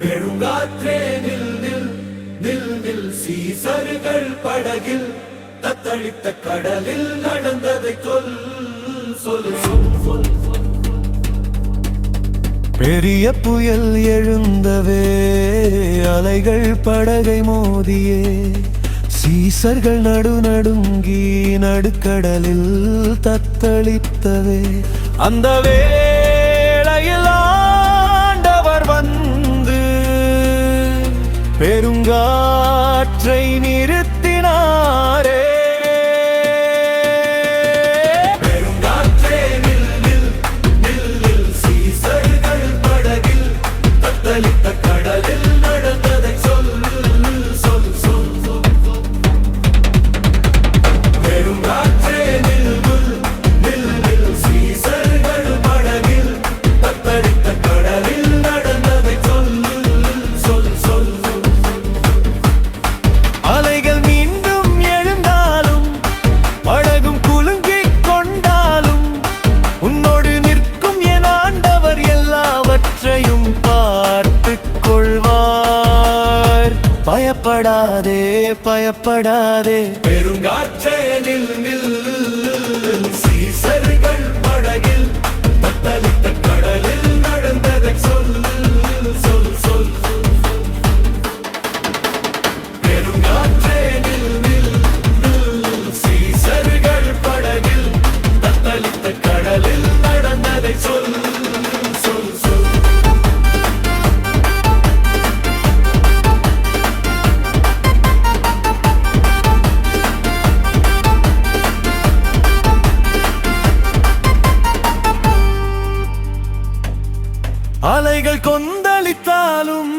பெருங்காற்றே நில் நில் நில் நில் சீசர்கள் படகில் தத்தளித்த கடலில் நடந்ததை சொல் சொல் சொல் சொல் பெரிய புயல் எழுந்தவே அலைகள் படகை மோதியே சீசர்கள் நடு நடுங்கி நடுக்கடலில் தத்தளித்தவே அந்த வேளையில் பெருங்காற்றை நிறுத்தினாரே. பயப்படாதே பயப்படாதே. பெருங்காற்றே நில் அலைகள் கொந்தளித்தாலும்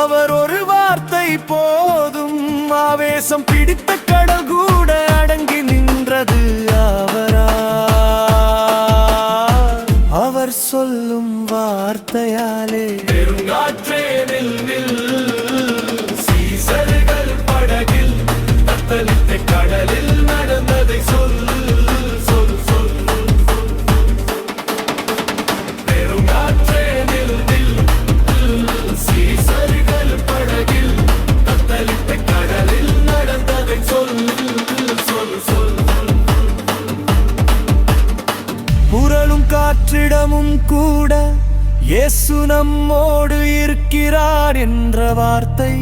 அவர் ஒரு வார்த்தை போதும். ஆவேசம் பிடித்த கடல் கூட அடங்கி நின்றது அவரா. அவர் சொல்லும் வார்த்தையாலே காற்றிடமும் கூட இயேசு நம்மோடு இருக்கிறார் என்ற வார்த்தை.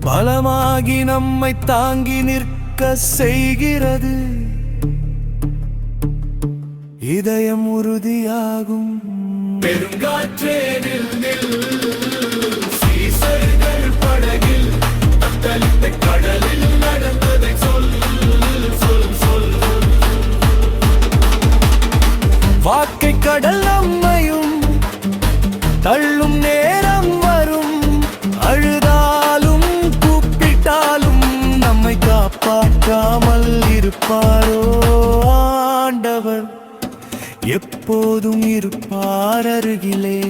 பலமாகி நம்மை தாங்கி நிற்க செய்கிறது. இதயம் உறுதியாகும். பெருங்காற்றே இருப்பாரோ ஆண்டவர்? எப்போதும் இருப்பார் அருகிலே.